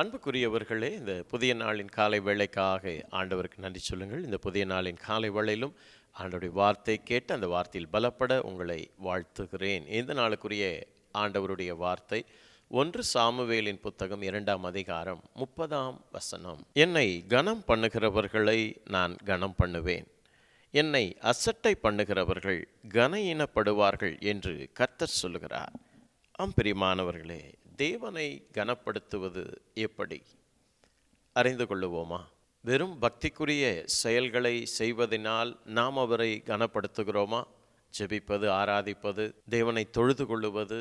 அன்புக்குரியவர்களே இந்த புதிய நாளின் காலை வேளைக்காக ஆண்டவருக்கு நன்றி சொல்லுங்கள். இந்த புதிய நாளின் காலை வேளையிலும் ஆண்டவருடைய வார்த்தை கேட்டு அந்த வார்த்தையில் பலப்பட உங்களை வாழ்த்துகிறேன். இந்த நாளுக்குரிய ஆண்டவருடைய வார்த்தை ஒன்று சாமுவேலின் புத்தகம் இரண்டாம் அதிகாரம் முப்பதாம் வசனம். என்னை கனம் பண்ணுகிறவர்களை நான் கனம் பண்ணுவேன். என்னை அசட்டை பண்ணுகிறவர்கள் கன இனப்படுவார்கள் என்று கர்த்தர் சொல்லுகிறார். ஆம் பிரியமானவர்களே தேவனை கனப்படுத்துவது எப்படி? அறிந்து கொள்ளுவோமா? வெறும் பக்திக்குரிய செயல்களை செய்வதனால் நாம் அவரை கனப்படுத்துகிறோமா? ஜெபிப்பது ஆராதிப்பது தேவனை தொழுது கொள்ளுவது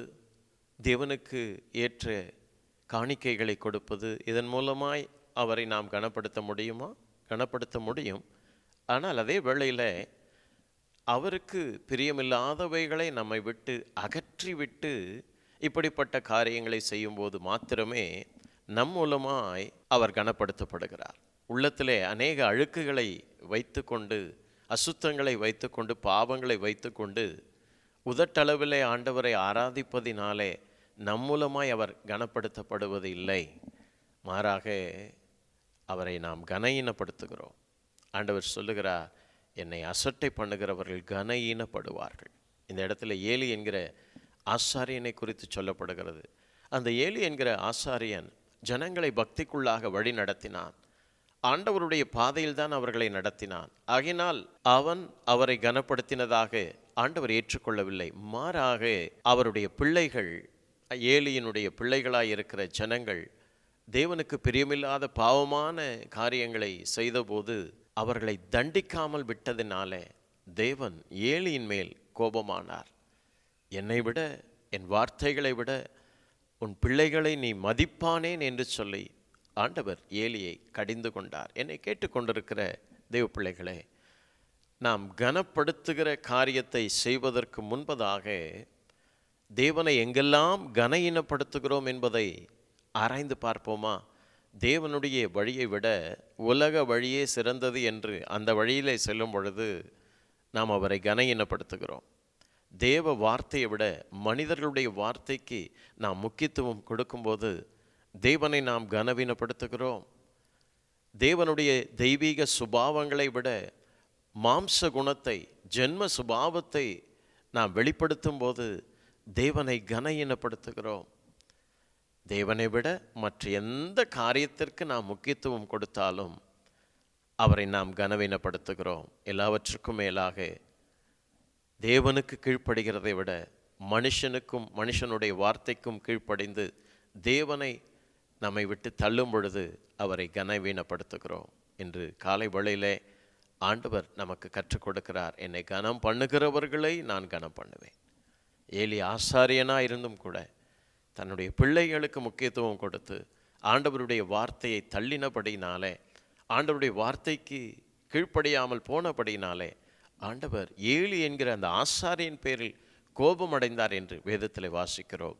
தேவனுக்கு ஏற்ற காணிக்கைகளை கொடுப்பது இதன் மூலமாய் அவரை நாம் கனப்படுத்த முடியுமா? கனப்படுத்த முடியும். ஆனால் அதே வேளையில் அவருக்கு பிரியமில்லாதவைகளை நம்மை விட்டு அகற்றிவிட்டு இப்படிப்பட்ட காரியங்களை செய்யும்போது மாத்திரமே நம் மூலமாய் அவர் கனப்படுத்தப்படுகிறார். உள்ளத்திலே அநேக அழுக்குகளை வைத்துக்கொண்டு அசுத்தங்களை வைத்துக்கொண்டு பாவங்களை வைத்துக்கொண்டு உதட்டளவிலே ஆண்டவரை ஆராதிப்பதினாலே நம் மூலமாய் அவர் கனப்படுத்தப்படுவது இல்லை. மாறாக அவரை நாம் கனஈனப்படுத்துகிறோம் ஆண்டவர் சொல்லுகிறார் என்னை அசட்டை பண்ணுகிறவர்கள் கனஈனப்படுவார்கள் இந்த இடத்துல ஏலி என்கிற ஆசாரியனை குறித்து சொல்லப்படுகிறது. அந்த ஏலி என்கிற ஆசாரியன் ஜனங்களை பக்திக்குள்ளாக வழி நடத்தினான். ஆண்டவருடைய பாதையில் தான் அவர்களை நடத்தினான். ஆகினால் அவன் அவரை கனப்படுத்தினதாக ஆண்டவர் ஏற்றுக்கொள்ளவில்லை. மாறாக அவருடைய பிள்ளைகள் ஏலியினுடைய பிள்ளைகளாய் இருக்கிற ஜனங்கள் தேவனுக்கு பிரியமில்லாத பாவமான காரியங்களை செய்தபோது அவர்களை தண்டிக்காமல் விட்டதினாலே தேவன் ஏலியின் மேல் கோபமானார். என்னை விட என் வார்த்தைகளை விட உன் பிள்ளைகளை நீ மதிப்பானேன் என்று சொல்லி ஆண்டவர் ஏலியை கடிந்து கொண்டார். என்னை கேட்டுக்கொண்டிருக்கிற தெய்வ பிள்ளைகளே நாம் கனப்படுத்துகிற காரியத்தை செய்வதற்கு முன்பதாக தேவனை எங்கெல்லாம் கன இனப்படுத்துகிறோம் என்பதை ஆராய்ந்து பார்ப்போமா? தேவனுடைய வழியை விட உலக வழியே சிறந்தது என்று அந்த வழியிலே செல்லும் பொழுது நாம் அவரை கன இனப்படுத்துகிறோம் தேவ வார்த்தையை விட மனிதர்களுடைய வார்த்தைக்கு நாம் முக்கியத்துவம் கொடுக்கும்போது தேவனை நாம் கனவீனப்படுத்துகிறோம். தேவனுடைய தெய்வீக சுபாவங்களை விட மாம்ச குணத்தை ஜென்ம சுபாவத்தை நாம் வெளிப்படுத்தும் போது தேவனை கனஈனப்படுத்துகிறோம் தேவனை விட மற்ற எந்த காரியத்திற்கு நாம் முக்கியத்துவம் கொடுத்தாலும் அவரை நாம் கனவீனப்படுத்துகிறோம். எல்லாவற்றுக்கும் மேலாக தேவனுக்கு கீழ்ப்படுகிறதை விட மனுஷனுக்கும் மனுஷனுடைய வார்த்தைக்கும் கீழ்ப்படைந்து தேவனை நம்மை விட்டு தள்ளும் பொழுது அவரை கனவீனப்படுத்துகிறோம் என்று காலை வழியிலே ஆண்டவர் நமக்கு கற்றுக் கொடுக்கிறார். என்னை கனம் பண்ணுகிறவர்களை நான் கனம் பண்ணுவேன். ஏலி ஆசாரியனாக இருந்தும் கூட தன்னுடைய பிள்ளைகளுக்கு முக்கியத்துவம் கொடுத்து ஆண்டவருடைய வார்த்தையை தள்ளினபடினாலே ஆண்டவருடைய வார்த்தைக்கு கீழ்ப்படியாமல் போனபடினாலே ஆண்டவர் ஏழு என்கிற அந்த ஆசாரியின் பேரில் கோபமடைந்தார் என்று வேதத்தில் வாசிக்கிறோம்.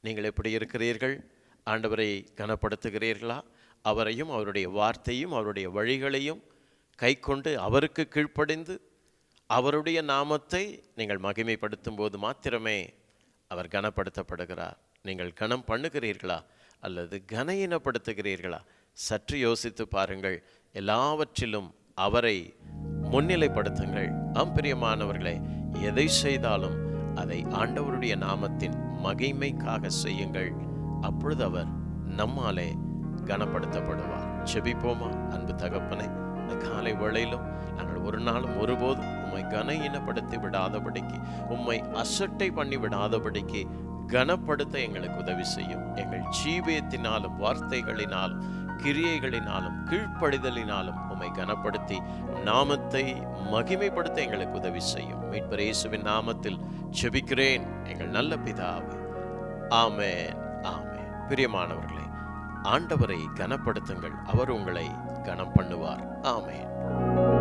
நீங்கள் எப்படி இருக்கிறீர்கள்? ஆண்டவரை கனப்படுத்துகிறீர்களா? அவரையும் அவருடைய வார்த்தையும் அவருடைய வழிகளையும் கை கொண்டு அவருக்கு கீழ்ப்படைந்து அவருடைய நாமத்தை நீங்கள் மகிமைப்படுத்தும் போது மாத்திரமே அவர் கனப்படுத்தப்படுகிறார். நீங்கள் கனம் பண்ணுகிறீர்களா? அல்லது கனயினப்படுத்துகிறீர்களா? சற்று யோசித்து பாருங்கள். எல்லாவற்றிலும் அவரை முன்னிலைப்படுத்துங்கள். ஆம் பிரியமானவர்களே எதை செய்தாலும் அதை ஆண்டவருடைய நாமத்தின் மகிமைக்காக செய்யுங்கள். அப்பொழுது அவர் நம்மாலே கனப்படுத்தப்படுவார். செபிப்போமா அன்பு தகப்பனை இந்த காலை வேளையிலும் நாங்கள் ஒரு நாளும் ஒருபோதும் உம்மை கன இனப்படுத்தி விடாதபடிக்கு உம்மை அசட்டை பண்ணி விடாதபடிக்கு கனப்படுத்த எங்களுக்கு உதவி செய்யும். எங்கள் ஜீவியத்தினாலும் வார்த்தைகளினாலும் கிரியைகளினாலும் கீழ்ப்படிதலினாலும் உம்மை கனப்படுத்தி நாமத்தை மகிமைப்படுத்த எங்களுக்கு உதவி செய்யும். மீட்பர் இயேசுவின் நாமத்தில் செபிக்கிறேன் எங்கள் நல்ல பிதாவே. ஆமென். ஆமென். பிரியமானவர்களே ஆண்டவரை கனப்படுத்துங்கள். அவர் உங்களை கனம் பண்ணுவார் ஆமேன்.